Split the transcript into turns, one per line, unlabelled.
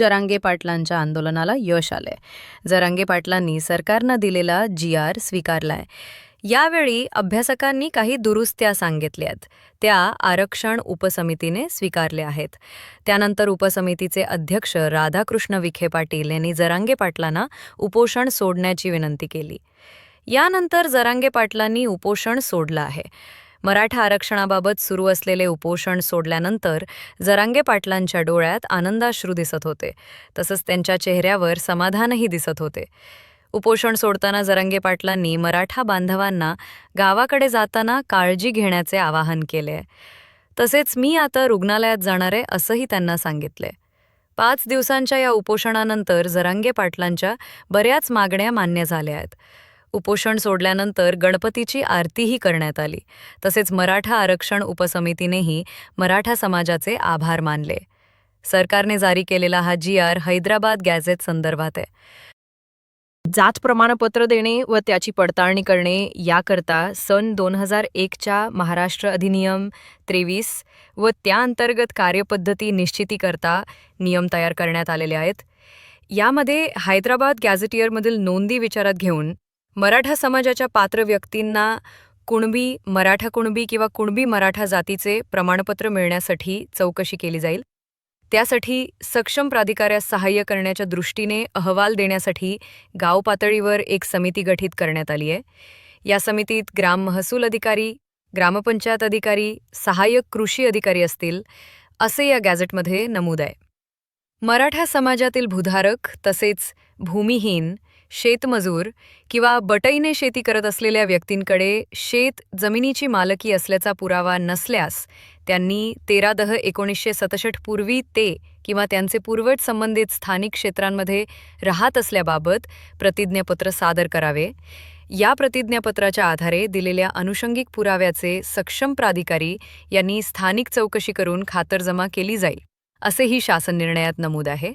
जरांगे पाटलांच्या आंदोलनाला यश आलंय. जरांगे पाटलांनी सरकारनं दिलेला जी आर स्वीकारलाय. यावेळी अभ्यासकांनी काही दुरुस्त्या सांगितल्यात. त्या आरक्षण उपसमितीने स्वीकारल्या आहेत. त्यानंतर उपसमितीचे अध्यक्ष राधाकृष्ण विखे पाटील यांनी जरांगे पाटलांना उपोषण सोडण्याची विनंती केली. यानंतर जरांगे पाटलांनी उपोषण सोडलं आहे. मराठा आरक्षणाबाबत सुरू असलेले उपोषण सोडल्यानंतर जरांगे पाटलांच्या डोळ्यात आनंदाश्रू दिसत होते. तसंच त्यांच्या चेहऱ्यावर समाधानही दिसत होते. उपोषण सोडताना जरांगे पाटलांनी मराठा बांधवांना गावाकडे जाताना काळजी घेण्याचे आवाहन केले. तसेच मी आता रुग्णालयात जाणार आहे असंही त्यांना सांगितले. पाच दिवसांच्या या उपोषणानंतर जरांगे पाटलांच्या बऱ्याच मागण्या मान्य झाल्या आहेत. उपोषण सोडल्यानंतर गणपतीची आरतीही करण्यात आली. तसेच मराठा आरक्षण उपसमितीनेही मराठा समाजाचे आभार मानले. सरकारने जारी केलेला हा जी आर हैदराबाद गॅझेट संदर्भात आहे.
जात प्रमाणपत्र देणे व त्याची पडताळणी करणे याकरता सन दोन हजार एकच्या महाराष्ट्र अधिनियम त्रेवीस व त्या अंतर्गत कार्यपद्धती निश्चितीकरता नियम तयार करण्यात आलेले आहेत. यामध्ये हैदराबाद गॅझेटियरमधील नोंदी विचारात घेऊन मराठा समाजाच्या पात्र व्यक्तींना कुणबी मराठा कुणबी किंवा कुणबी मराठा जातीचे प्रमाणपत्र मिळण्यासाठी चौकशी केली जाईल. त्यासाठी सक्षम प्राधिकाऱ्यास सहाय्य करण्याच्या दृष्टीने अहवाल देण्यासाठी गाव पातळीवर एक समिती गठीत करण्यात आली आहे. या समितीत ग्राम महसूल अधिकारी ग्रामपंचायत अधिकारी सहाय्यक कृषी अधिकारी असतील असे या गॅझेटमध्ये नमूद आहे. मराठा समाजातील भूधारक तसेच भूमिहीन शेतमजूर किंवा बटईने शेती करत असलेल्या व्यक्तींकडे शेत जमिनीची मालकी असल्याचा पुरावा नसल्यास त्यांनी तेरा दह एकोणीसशे सतसष्ट पूर्वी ते किंवा त्यांचे पूर्वज संबंधित स्थानिक क्षेत्रांमध्ये राहत असल्याबाबत प्रतिज्ञापत्र सादर करावे. या प्रतिज्ञापत्राच्या आधारे दिलेल्या अनुषंगिक पुराव्याचे सक्षम प्राधिकारी यांनी स्थानिक चौकशी करून खातरजमा केली जाईल असेही शासन निर्णयात नमूद आहे.